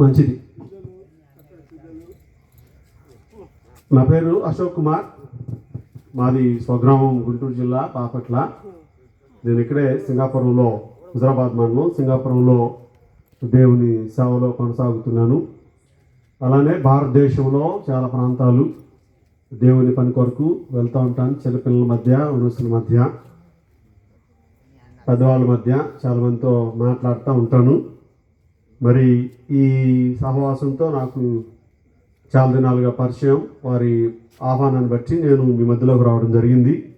మంచిది. నా పేరు అశోక్ కుమార్. మాది స్వగ్రామం గుంటూరు జిల్లా బాపట్ల నేను ఇక్కడే సింగాపురంలో హుజరాబాద్ మండలం సింగాపురంలో దేవుని సేవలో కొనసాగుతున్నాను. అలానే భారతదేశంలో చాలా ప్రాంతాలు దేవుని పని కొరకు వెళ్తూ ఉంటాను. చిన్నపిల్లల మధ్య మనుషుల మధ్య పెద్దవాళ్ళ మధ్య చాలా మందితో మాట్లాడుతూ ఉంటాను. మరి ఈ సహవాసంతో నాకు చాలా దినాలుగా పరిచయం. వారి ఆహ్వానాన్ని బట్టి నేను మీ మధ్యలోకి రావడం జరిగింది.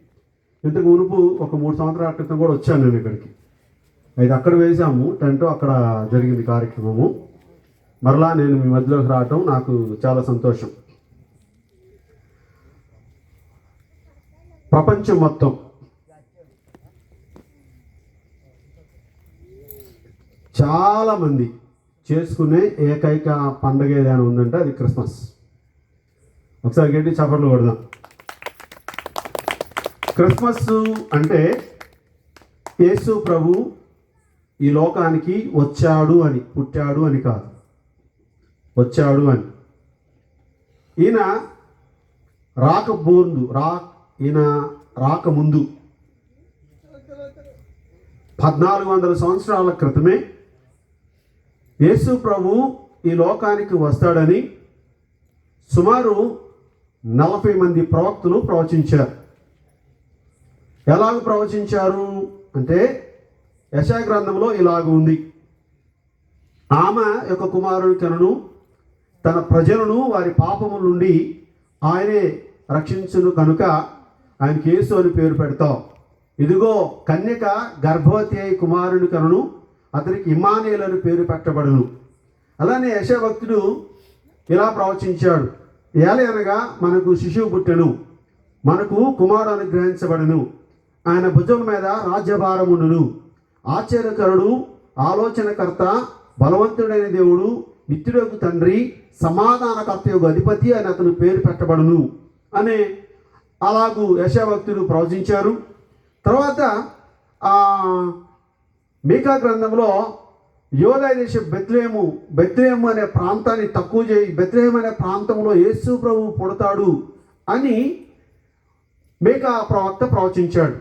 ఇంతకు మునుపు ఒక మూడు సంవత్సరాల క్రితం కూడా వచ్చాను నేను ఇక్కడికి. అయితే అక్కడ వేసాము టెంట్ అక్కడ జరిగింది కార్యక్రమము. మరలా నేను మీ మధ్యలోకి రావటం నాకు చాలా సంతోషం. ప్రపంచం మొత్తం. చాలామంది చేసుకునే ఏకైక పండగ ఏదైనా ఉందంటే అది క్రిస్మస్. ఒకసారి గట్టి చప్పట్లు కొడదాం. క్రిస్మస్ అంటే యేసు ప్రభు ఈ లోకానికి వచ్చాడు అని పుట్టాడు అని కాదు. వచ్చాడు అని. ఈయన రాకబోందు రా ఈయన రాకముందు పద్నాలుగు వందల సంవత్సరాల క్రితమే యేసు ప్రభు ఈ లోకానికి వస్తాడని సుమారు నలభై మంది ప్రవక్తలు ప్రవచించారు. ఎలాగ ప్రవచించారు? అంటే యశా గ్రంథంలో ఇలాగ ఉంది. ఆమె యొక్క కుమారుడి కనును తన ప్రజలను వారి పాపముల నుండి ఆయనే రక్షించును కనుక ఆయనకి యేసు అని పేరు పెడతాం. ఇదిగో కన్యక గర్భవతి అయి కుమారుని కనును అతనికి ఇమానేలు అని పేరు పెట్టబడును. అలానే యశభక్తుడు ఇలా ప్రవచించాడు. ఏలయనగా మనకు శిశువు పుట్టెను మనకు కుమారుడు అనుగ్రహించబడును. ఆయన భుజం మీద రాజ్యభారముండును ఆశ్చర్యకరుడు ఆలోచనకర్త బలవంతుడైన దేవుడు నిత్యుడకు తండ్రి సమాధానకర్త యొక్క అధిపతి అని అతను పేరు పెట్టబడును అనే అలాగూ యశభక్తుడు ప్రవచించారు. తర్వాత మీకా గ్రంథంలో యోగా దేశ బెత్లేము బెత్లేము అనే ప్రాంతాన్ని తక్కువ చేయి బెత్లేహం అనే ప్రాంతంలో యేసు ప్రభు పుడతాడు అని మేకా ప్రవక్త ప్రవచించాడు.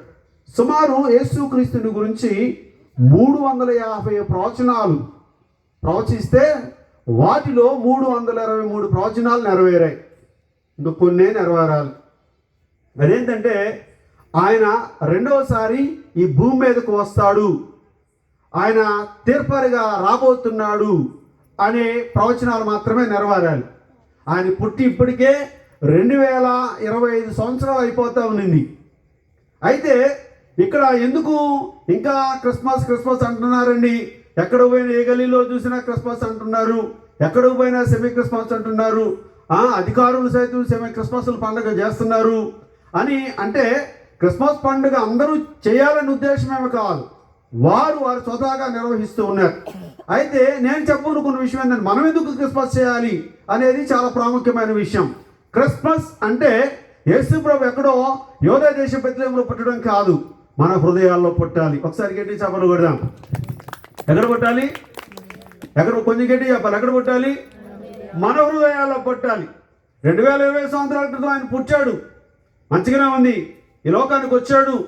సుమారు యేసుక్రీస్తుని గురించి మూడు వందల యాభై ప్రవచనాలు ప్రవచిస్తే వాటిలో మూడు వందల ఇరవై మూడు ప్రవచనాలు నెరవేరాయి. ఇంకా కొన్నే నెరవేరాలి. అదేంటంటే ఆయన రెండవసారి ఈ భూమి మీదకు వస్తాడు. ఆయన తీర్పరిగా రాబోతున్నాడు అనే ప్రవచనాలు మాత్రమే నెరవేరాలి. ఆయన పుట్టి ఇప్పటికే రెండు వేల ఇరవై ఐదు సంవత్సరాలు అయిపోతా ఉన్నింది. అయితే ఇక్కడ ఎందుకు ఇంకా క్రిస్మస్ క్రిస్మస్ అంటున్నారండి? ఎక్కడ పోయినా ఏ గలీలో చూసినా క్రిస్మస్ అంటున్నారు. ఎక్కడ పోయినా సెమీ క్రిస్మస్ అంటున్నారు. అధికారులు సైతం సెమీ క్రిస్మస్లు పండుగ చేస్తున్నారు అని అంటే క్రిస్మస్ పండుగ అందరూ చేయాలని ఉద్దేశమేమి కాదు వారు వారు స్వతహాగా నిర్వహిస్తూ ఉన్నారు. అయితే నేను చెప్పనుకున్న విషయం ఏంటంటే మనం ఎందుకు క్రిస్మస్ చేయాలి అనేది చాలా ప్రాముఖ్యమైన విషయం. క్రిస్మస్ అంటే యేసు ప్రభు ఎక్కడో యోధ దేశ ప్రతిలో పుట్టడం కాదు. మన హృదయాల్లో పుట్టాలి. ఒకసారి గట్టి చేపలు కొడదాం. ఎక్కడ పుట్టాలి? ఎక్కడ కొంచెం గట్టి చెప్పాలి. ఎక్కడ పుట్టాలి? మన హృదయాల్లో పుట్టాలి. రెండు వేల ఇరవై సంవత్సరాల క్రితం ఆయన పుట్టాడు. మంచిగానే ఉంది. ఈ లోకానికి వచ్చాడు.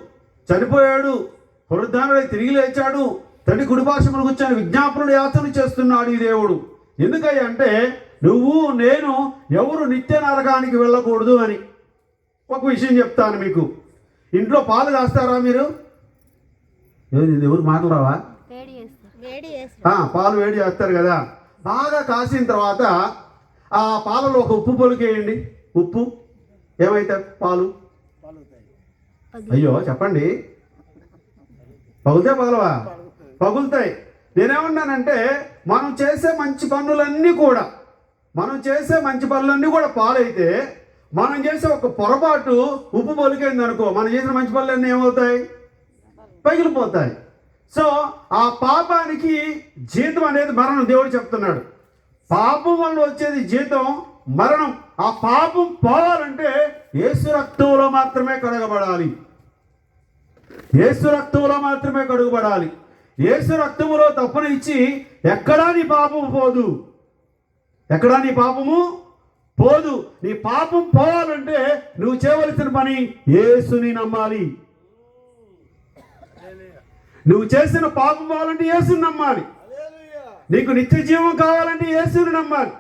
చనిపోయాడు. పునరుద్ధానుడై తిరిగి లేచాడు. తండ్రి కుడిపాశములకు వచ్చాను విజ్ఞాపనలు యాత్రలు చేస్తున్నాడు ఈ దేవుడు. ఎందుకయ్యా అంటే నువ్వు నేను ఎవరు నిత్య నరకానికి వెళ్ళకూడదు అని. ఒక విషయం చెప్తాను మీకు. ఇంట్లో పాలు కాస్తారా మీరు? ఏది ఎవరు మాట్లాడవా పాలు వేడి చేస్తారు కదా. బాగా కాసిన తర్వాత ఆ పాలలో ఒక ఉప్పు పొలికేయండి ఉప్పు. ఏమైతే పాలు? అయ్యో చెప్పండి. పగులుతాయి పగలవా? పగులుతాయి. నేనేమన్నానంటే మనం చేసే మంచి పనులన్నీ కూడా మనం చేసే మంచి పనులన్నీ కూడా పాలైతే మనం చేసే ఒక పొరపాటు ఉప్పు పొలికైంది అనుకో మనం చేసిన మంచి పనులన్నీ ఏమవుతాయి? పగిలిపోతాయి. సో ఆ పాపానికి జీతం అనేది మరణం దేవుడు చెప్తున్నాడు. పాపం వల్ల వచ్చేది జీతం మరణం. ఆ పాపం పోవాలంటే యేసు రక్తంలో మాత్రమే కడగబడాలి. యేసు రక్తంలో మాత్రమే కడుగుబడాలి యేసు రక్తములో తప్పును ఇచ్చి ఎక్కడా నీ పాపము పోదు. ఎక్కడా నీ పాపము పోదు. నీ పాపం పోవాలంటే నువ్వు చేయవలసిన పని యేసుని నమ్మాలి. నువ్వు చేసిన పాపం పోవాలంటే యేసుని నమ్మాలి. నీకు నిత్య జీవం కావాలంటే యేసుని నమ్మాలి.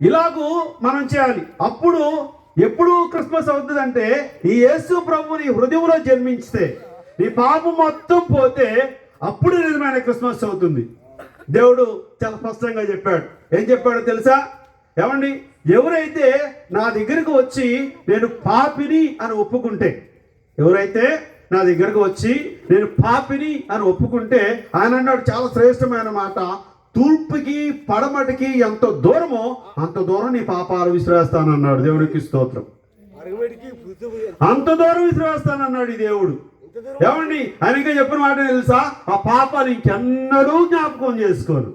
ఇలాగూ మనం చేయాలి. అప్పుడు ఎప్పుడు క్రిస్మస్ అవుతుందంటే ఈ యేసు ప్రభు నీ హృదయంలో జన్మించితే నీ పాపం మొత్తం పోతే అప్పుడు నిజమైన క్రిస్మస్ అవుతుంది. దేవుడు చాలా స్పష్టంగా చెప్పాడు. ఏం చెప్పాడో తెలుసా? ఏమండి? ఎవరైతే నా దగ్గరకు వచ్చి నేను పాపిని అని ఒప్పుకుంటే ఎవరైతే నా దగ్గరకు వచ్చి నేను పాపిని అని ఒప్పుకుంటే ఆయన అన్నాడు చాలా శ్రేష్టమైన మాట. తూర్పుకి పడమటికి ఎంత దూరమో అంత దూరం నీ పాపాలు విసిరేస్తానన్నాడు దేవుడికి స్తోత్రం. అంత దూరం విసిరేస్తానన్నాడు ఈ దేవుడు. ఏమండి? ఆయనగా చెప్పిన మాట తెలుసా? ఆ పాపాలు ఇంకెన్నడూ జ్ఞాపకం చేసుకోను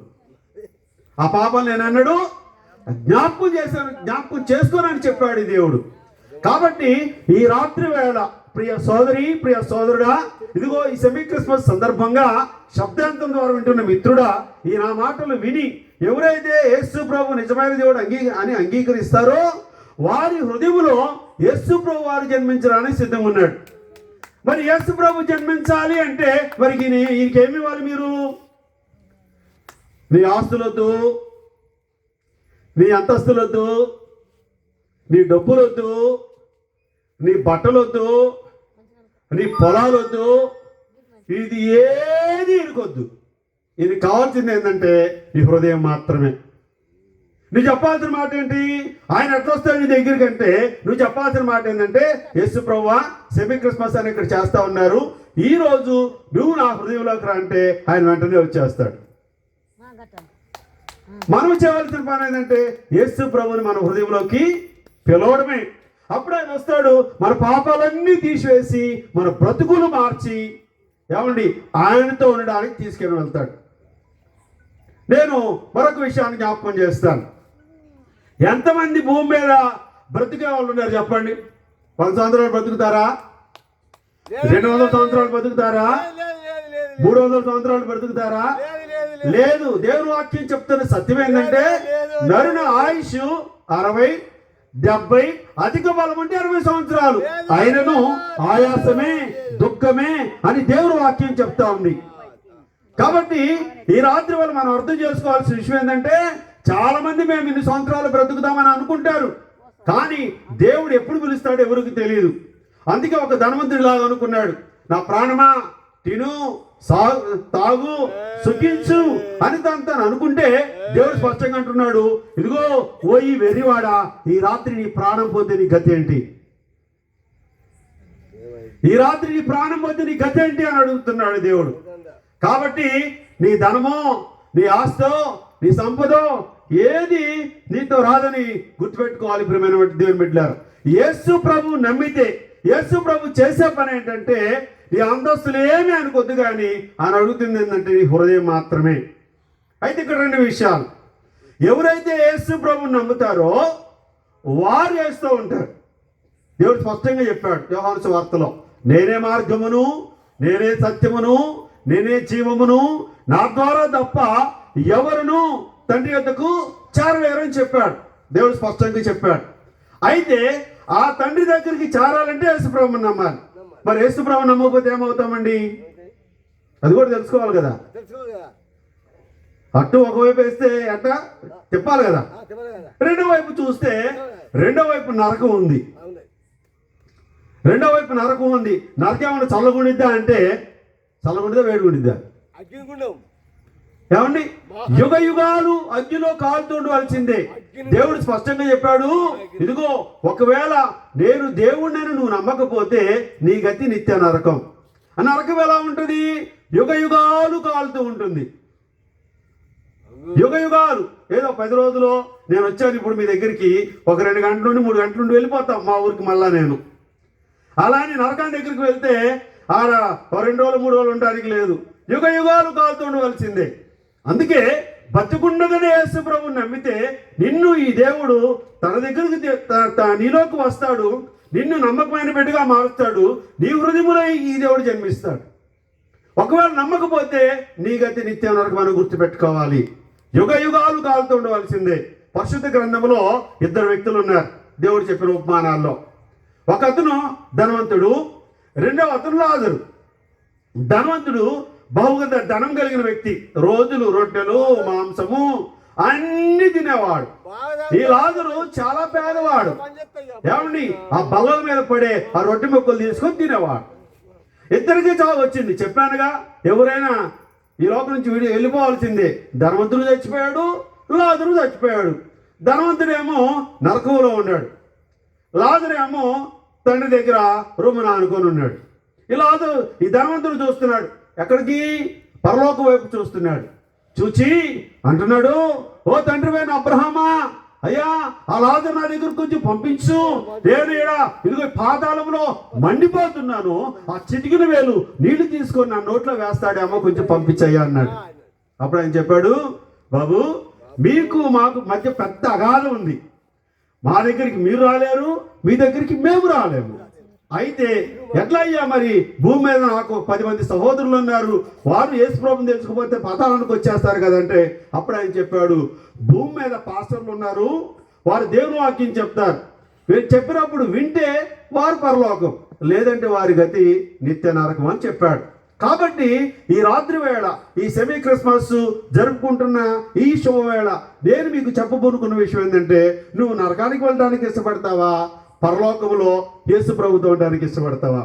ఆ పాపాలు నేనన్నాడు జ్ఞాపకం చేశాను జ్ఞాపకం చేసుకోనని చెప్పాడు ఈ దేవుడు. కాబట్టి ఈ రాత్రి వేళ ప్రియ సోదరి ప్రియ సోదరుడా ఇదిగో ఈ సెమీ క్రిస్మస్ సందర్భంగా శబ్దాంతం ద్వారా వింటున్న మిత్రుడా ఈ నా మాటలు విని ఎవరైతే యేసు ప్రభు నిజమైన దేవుడు అంగీ అని అంగీకరిస్తారో వారి హృదయంలో యేసు ప్రభు వారు జన్మించడానికి సిద్ధంగా ఉన్నాడు. మరి యేసు ప్రభు జన్మించాలి అంటే మరి ఈయనకేమి ఇవ్వాలి మీరు? నీ ఆస్తులొద్దు నీ అంతస్తులొద్దు నీ డబ్బులొద్దు నీ బట్టలొద్దు నీ పొలాలొద్దు ఇది ఏది ఇరుకొద్దు ఇది కావాల్సింది ఏంటంటే నీ హృదయం మాత్రమే. నువ్వు చెప్పాల్సిన మాట ఏంటి? ఆయన ఎట్లా వస్తాడు నీ దగ్గరికి అంటే నువ్వు చెప్పాల్సిన మాట ఏంటంటే యేసు ప్రవ్వా సెమీ క్రిస్మస్ అని ఇక్కడ చేస్తా ఉన్నారు. ఈ రోజు నువ్వు నా హృదయంలోకి రా అంటే ఆయన వెంటనే వచ్చేస్తాడు. మనం చేయవలసిన పని ఏంటంటే యేసు ప్రభుని మన హృదయంలోకి పిలవడమే. అప్పుడు ఆయన వస్తాడు మన పాపాలన్నీ తీసివేసి మన బ్రతుకులు మార్చి ఏమండి ఆయనతో ఉండడానికి తీసుకెళ్ళి వెళ్తాడు. నేను మరొక విషయాన్ని జ్ఞాపకం చేస్తాను. ఎంతమంది భూమి మీద బ్రతికే వాళ్ళు ఉన్నారు చెప్పండి? పది సంవత్సరాలు బ్రతుకుతారా? రెండు వందల సంవత్సరాలు బ్రతుకుతారా? మూడు వందల సంవత్సరాలు బ్రతుకుతారా? లేదు దేవుని వాక్యం చెప్తున్న సత్యం ఏంటంటే నరుణ ఆయుష్ అరవై డెబ్బై అధిక బలం అంటే అరవై సంవత్సరాలు. ఆయనను ఆయాసమే దుఃఖమే అని దేవుని వాక్యం చెప్తా ఉంది. కాబట్టి ఈ రాత్రి వల్ల మనం అర్థం చేసుకోవాల్సిన విషయం ఏంటంటే చాలా మంది మేము ఇన్ని సంవత్సరాలు బ్రతుకుదామని అనుకుంటారు. కానీ దేవుడు ఎప్పుడు పిలుస్తాడో ఎవరికి తెలియదు అందుకే ఒక ధనవంతుడు లాగా అనుకున్నాడు. నా ప్రాణమా? తిను సాగు తాగు సుఖించు అని తను తను అనుకుంటే దేవుడు స్పష్టంగా అంటున్నాడు. ఇదిగో ఓ ఈ వెరివాడా ఈ రాత్రి నీ ప్రాణం పోతే నీ గతి ఏంటి? ఈ రాత్రి నీ ప్రాణం పోతే నీ గతి ఏంటి అని అడుగుతున్నాడు దేవుడు. కాబట్టి నీ ధనమో నీ ఆస్తో నీ సంపదో ఏది నీతో రాదని గుర్తుపెట్టుకోవాలి ప్రియమైన దేవుని బిడ్డారు యేసు ప్రభు నమ్మితే యేసు ప్రభు చేసే పని ఏంటంటే నీ అంతస్తులు ఏమీ అనుకొద్దు కానీ ఆయన అడుగుతుంది ఏంటంటే నీ హృదయం మాత్రమే. అయితే ఇక్కడ రెండు విషయాలు. ఎవరైతే యేసు ప్రభు నమ్ముతారో వారు వేస్తూ ఉంటారు. దేవుడు స్పష్టంగా చెప్పాడు వ్యవహార వార్తలో నేనే మార్గమును నేనే సత్యమును నేనే జీవమును నా ద్వారా తప్ప ఎవరును తండ్రి యొద్దకు చేరలేరని చెప్పాడు. దేవుడు స్పష్టంగా చెప్పాడు. అయితే ఆ తండ్రి దగ్గరికి చేరాలంటే యేసుప్రభుని నమ్మాలి. మరి యేసుప్రభు నమ్మకపోతే ఏమవుతామండి? అది కూడా తెలుసుకోవాలి కదా. తెలుసు అట్టు ఒకవైపు వేస్తే అట్ట చెప్పాలి కదా. రెండో వైపు చూస్తే రెండో వైపు నరకం ఉంది. రెండో వైపు నరకం ఉంది. నరకం ఏమన్నా చల్లగుండిద్దా అంటే చల్లగుండిదా వేడిగుండిద్దా? ఏమండి? యుగ యుగాలు అగ్నిలో కాలుతుండవలసిందే దేవుడు స్పష్టంగా చెప్పాడు ఇదిగో ఒకవేళ నేను దేవుణ్ణి నువ్వు నమ్మకపోతే నీ గతి నిత్య నరకం. ఆ నరకం ఎలా ఉంటుంది? యుగ యుగాలు కాలుతూ ఉంటుంది. యుగ యుగాలు. ఏదో పది రోజులు నేను వచ్చాను ఇప్పుడు మీ దగ్గరికి ఒక రెండు గంటల నుండి మూడు గంటల నుండి వెళ్ళిపోతాం మా ఊరికి మళ్ళా నేను. అలా అని నరకాన్ని దగ్గరికి వెళ్తే ఆడ రెండు రోజులు మూడు రోజులు ఉండడానికి లేదు. యుగ యుగాలు కాలుతూ ఉండవలసిందే. అందుకే బతుకుండగానే యేసుప్రభు నమ్మితే నిన్ను ఈ దేవుడు తన దగ్గరికి నీలోకి వస్తాడు నిన్ను నమ్మకమైన బిడ్డగా మారుస్తాడు నీ హృదయములో ఈ దేవుడు జన్మిస్తాడు. ఒకవేళ నమ్మకపోతే నీ గతి నిత్యం నరకమని గుర్తుపెట్టుకోవాలి. యుగ యుగాలు కాలుతూ ఉండవలసిందే. పరిశుద్ధ గ్రంథంలో ఇద్దరు వ్యక్తులు ఉన్నారు దేవుడు చెప్పిన ఉపమానాల్లో. ఒక అతను ధనవంతుడు రెండవ అతను లాజరు. ధనవంతుడు బహుగా ధనం కలిగిన వ్యక్తి. రోజులు రొట్టెలు మాంసము అన్ని తినేవాడు. ఈ లాజరు చాలా పేదవాడు. ఏమండి? ఆ బల్లల మీద పడే ఆ రొట్టె ముక్కలు తీసుకొని తినేవాడు. ఇద్దరికి చావు వచ్చింది. చెప్పానుగా ఎవరైనా ఈ లోకం నుంచి వెళ్ళిపోవాల్సిందే. ధనవంతుడు చచ్చిపోయాడు లాజరు చచ్చిపోయాడు. ధనవంతుడేమో నరకంలో ఉన్నాడు. లాజరేమో తండ్రి దగ్గర రూమున అనుకొని ఉన్నాడు. ఈ లాజరు ఈ ధనవంతుడు చూస్తున్నాడు. ఎక్కడికి? పరలోకం వైపు చూస్తున్నాడు. చూచి అంటున్నాడు ఓ తండ్రి వేణ అబ్రహమా అయ్యా ఆ నా దగ్గర కొంచెం పంపించు. నేను ఈడ ఇదిగో ఈ పాతాళంలో మండిపోతున్నాను. ఆ చిటికిన వేలు నీళ్ళు తీసుకొని నా నోట్లో వేస్తాడేమో కొంచెం పంపించయ్యా అన్నాడు. అప్పుడు ఆయన చెప్పాడు బాబు మీకు మాకు మధ్య పెద్ద అగాధం ఉంది. మా దగ్గరికి మీరు రాలేరు మీ దగ్గరికి మేము రాలేము. అయితే ఎట్లా అయ్యా మరి? భూమి మీద నాకు పది మంది సహోదరులు ఉన్నారు. వారు యేసు ప్రభుని తెలుసుకుపోతే పతాళానికి వచ్చేస్తారు కదంటే అప్పుడు ఆయన చెప్పాడు భూమి మీద పాస్టర్లు ఉన్నారు. వారు దేవుని వాక్యం చెప్తారు. వీరు చెప్పినప్పుడు వింటే వారు పరలోకం. లేదంటే వారి గతి నిత్య నరకం అని చెప్పాడు. కాబట్టి ఈ రాత్రి వేళ ఈ సెమీ క్రిస్మస్ జరుపుకుంటున్న ఈ శుభవేళ నేను మీకు చెప్పబోనుకున్న విషయం ఏంటంటే నువ్వు నరకానికి వెళ్ళడానికి ఇష్టపడతావా? పరలోకములో యేసు ప్రభుతో ఉండడానికి ఇష్టపడతావా?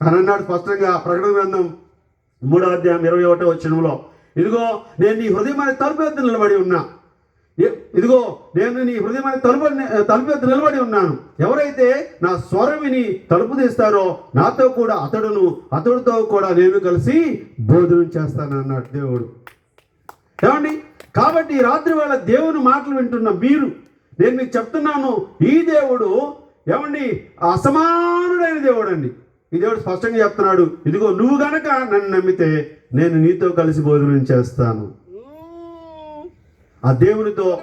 అని అన్నాడు స్పష్టంగా ప్రకటన గ్రంథం మూడో అధ్యాయం ఇరవై ఒకటో వచ్చినంలో ఇదిగో నేను నీ హృదయమైన తలుపు ఎద్దు నిలబడి ఉన్నా. ఇదిగో నేను నీ హృదయమైన తలుపు తలుపు ఎద్దు నిలబడి ఉన్నాను. ఎవరైతే నా స్వరమిని తలుపు తీస్తారో నాతో కూడా అతడును అతడితో కూడా నేను కలిసి బోధనం చేస్తాను అన్నాడు దేవుడు. ఏమండి? కాబట్టి రాత్రి వేళ దేవుని మాటలు వింటున్న మీరు నేను మీకు చెప్తున్నాను ఈ దేవుడు ఏమండి? అసమానుడైన దేవుడు అండి ఈ దేవుడు స్పష్టంగా చెప్తున్నాడు ఇదిగో నువ్వు గనక నన్ను నమ్మితే నేను నీతో కలిసి భోజనం చేస్తాను. ఆ దేవునితో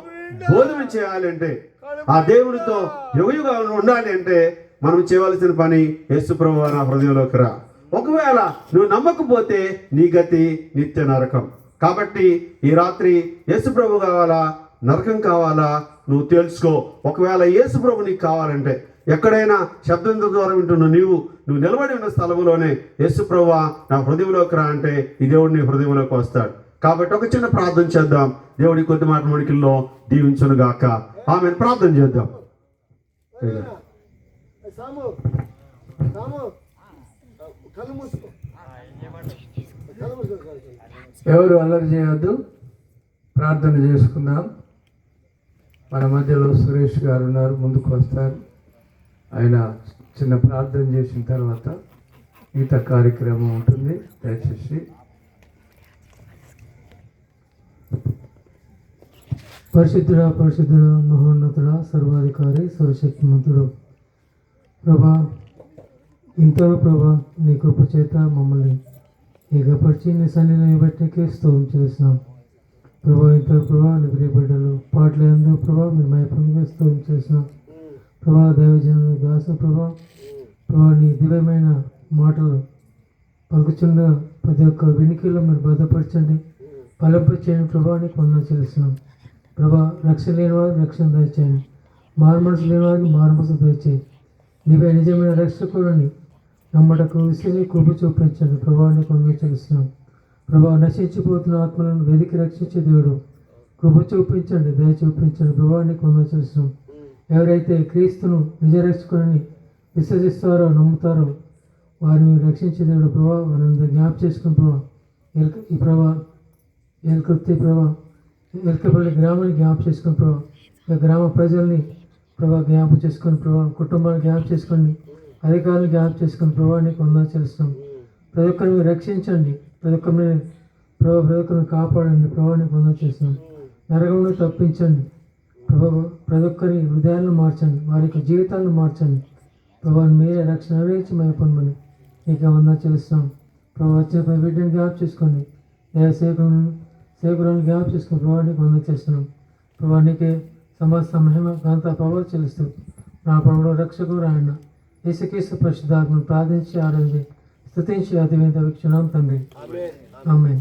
భోజనం చేయాలి అంటే ఆ దేవునితో యుగయుగా ఉండాలి అంటే మనం చేయవలసిన పని యేసుప్రభు నా హృదయంలోకి రా. ఒకవేళ నువ్వు నమ్మకపోతే నీ గతి నిత్య నరకం. కాబట్టి ఈ రాత్రి యేసుప్రభు కావాలా? నరకం కావాలా? నువ్వు తెలుసుకో ఒకవేళ యేసుప్రభు నీకు కావాలంటే ఎక్కడైనా శబ్దం ద్వారా వింటున్న నీవు నువ్వు నిలబడి ఉన్న స్థలంలోనే యేసుప్రభు నా హృదయంలోకి రా అంటే ఈ దేవుడు నీ హృదయంలోకి వస్తాడు. కాబట్టి ఒక చిన్న ప్రార్థన చేద్దాం. దేవుడి కొద్ది మాట మణికిల్లో దీవించును గాక. ఆమె ప్రార్థన చేద్దాం. ఎవరు అల్లరి చేయొద్దు? ప్రార్థన చేసుకుందాం. మన మధ్యలో సురేష్ గారు ఉన్నారు ముందుకు వస్తారు. ఆయన చిన్న ప్రార్థన చేసిన తర్వాత మిగతా కార్యక్రమం ఉంటుంది. దయచేసి. పరిశుద్ధుడ పరిశుద్ధుడ మహోన్నతుడ సర్వాధికారి సర్వశక్తిమంతుడు. ప్రభా ఇంతలో ప్రభా నీ కృప చేత మమ్మల్ని ఏకపరిచి నీ సన్నిధిని నిలబెట్టకే స్తోం చేస్తున్నాం. ప్రభా ఇంత ప్రభా నీ ప్రియబిడ్డలు పాటలు ప్రభా మీరు మైపంగా స్తోం చేస్తున్నాం. ప్రభా దైవజనులు దాస ప్రభా ప్రభా నీ దివ్యమైన మాటలు పలుకుచుండ ప్రతి ఒక్క వెనుకలో మీరు భద్రపరచండి ఫలింప చేయని ప్రభావాన్ని కొందరు చెల్లిస్తున్నాం. ప్రభా రక్షణ లేని వారు రక్షణ దయచేయండి. మారు మనసు లేని వారికి మారు మనసు దయచేయి. నీవే నిజమైన రక్షకుడిని నమ్మటకు విశ్వసి కృప చూపించండి. ప్రభావాన్ని కొందరు చెల్లిస్తున్నాం. ప్రభా నశించిపోతున్న ఆత్మలను వెతికి రక్షించే దేవుడు. కృప చూపించండి దయ చూపించండి. ప్రభావాన్ని కొందరు చెల్లిస్తున్నాం. ఎవరైతే క్రీస్తును విజయరక్షకుని విశ్వసిస్తారో నమ్ముతారో వారిని రక్షించే దేవుడు ప్రభా. వారిని జ్ఞాప చేసుకుని ప్రభా ఎల్క- ఈ ప్రభా ఎల్కృప్తి ప్రభా ఎల్కపల్లి గ్రామాన్ని జ్ఞాప చేసుకుని ప్రభా గ్రామ ప్రజల్ని ప్రభా జ్ఞాప చేసుకొని ప్రభా కుటుంబాన్ని జ్ఞాప చేసుకొని అధికారులు జ్ఞాప చేసుకుని ప్రభా నీకు చేస్తాం ప్రతి ఒక్కరిని రక్షించండి. ప్రతి ఒక్కరిని ప్రభా ప్రతి ఒక్కరిని కాపాడండి. ప్రభా నీకు చేస్తాం చేస్తున్నాం నరకంలో తప్పించండి. ప్రభా ప్రతి ఒక్కరి హృదయాలను మార్చండి వారి యొక్క జీవితాలను మార్చండి. ప్రభా మీరే రక్షణ వేచి మేము పొందమని నీకు వందనాలు చేస్తున్నాం ప్రభా వచ్చే ప్రతి బిడ్డని జ్ఞాప చేసుకోండి. దేవ సేవకులను సేవకులను జ్ఞాప చేసుకుని ప్రభావానికి వందలు చేస్తున్నాం ప్రభావానికి సమస్త మహిమ కాంత ప్రభావం చెల్లిస్తూ నా ప్రభుడు రక్షకుడు ఆయన యేసుక్రీస్తు పరిశుద్ధాత్మను ప్రార్థించి ఆరంభి స్తుతించి అతివేద వీక్షణం తండ్రి. ఆమె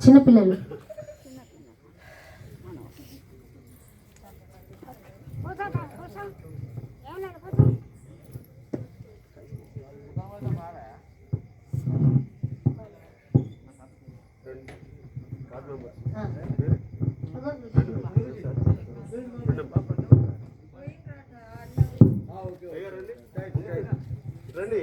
చిన్నపిల్లలు రండి రండి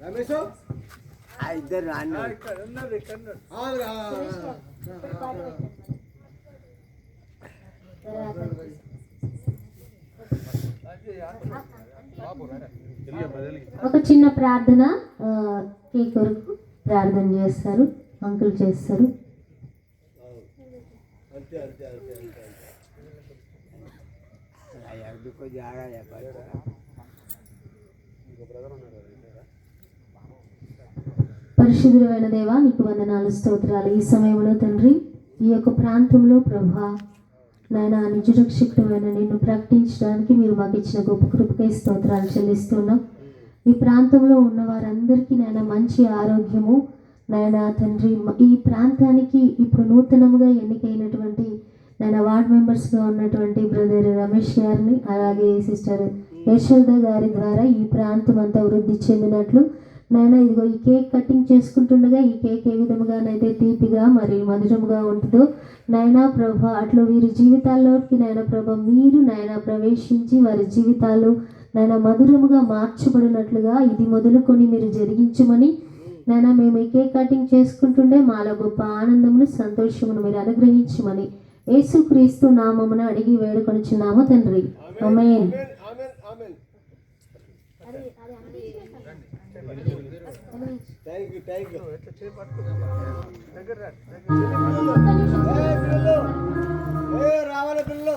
రమేష్ ఇద్దరు. రాను ఒక చిన్న ప్రార్థన ఈ కొరకు ప్రార్థన చేస్తారు అంకుల్ చేస్తారు. అంతే అంతే అంతే అంతే ఎందుకో జాగా చెప్పాలి పరిశుద్ధుడైన దేవా నీకు వందనాలు స్తోత్రాలు. ఈ సమయంలో తండ్రి ఈ యొక్క ప్రాంతంలో ప్రభా నాయన నిజరక్షకుడమైన నిన్ను ప్రకటించడానికి మీరు మాకు ఇచ్చిన గొప్ప కృపకై స్తోత్రాలు చెల్లిస్తున్నాం. ఈ ప్రాంతంలో ఉన్న వారందరికీ నాయన మంచి ఆరోగ్యము. నాయన తండ్రి ఈ ప్రాంతానికి ఇప్పుడు నూతనముగా ఎన్నికైనటువంటి నాయన వార్డ్ మెంబర్స్గా ఉన్నటువంటి బ్రదర్ రమేష్ గారిని అలాగే సిస్టర్ యశోద గారి ద్వారా ఈ ప్రాంతం అంతా వృద్ధి చెందినట్లు నాయన ఇదిగో ఈ కేక్ కటింగ్ చేసుకుంటుండగా ఈ కేక్ ఏ విధముగానైతే తీపిగా మరి మధురముగా ఉంటుందో నాయన ప్రభ అట్లా వీరి జీవితాల్లోకి నాయన ప్రభ మీరు నాయన ప్రవేశించి వారి జీవితాలు నాయన మధురముగా మార్చబడినట్లుగా ఇది మొదలుకొని మీరు జరిగించమని నాయన మేము ఈ కేక్ కటింగ్ చేసుకుంటుండే మాలో గొప్ప ఆనందమును సంతోషమును మీరు అనుగ్రహించమని యేసుక్రీస్తు నామమున అడిగి వేడుకొనుచున్నాము తండ్రి. Amen amen amen thank you ఏ పిల్లలు ఏ రావాలి పిల్లలు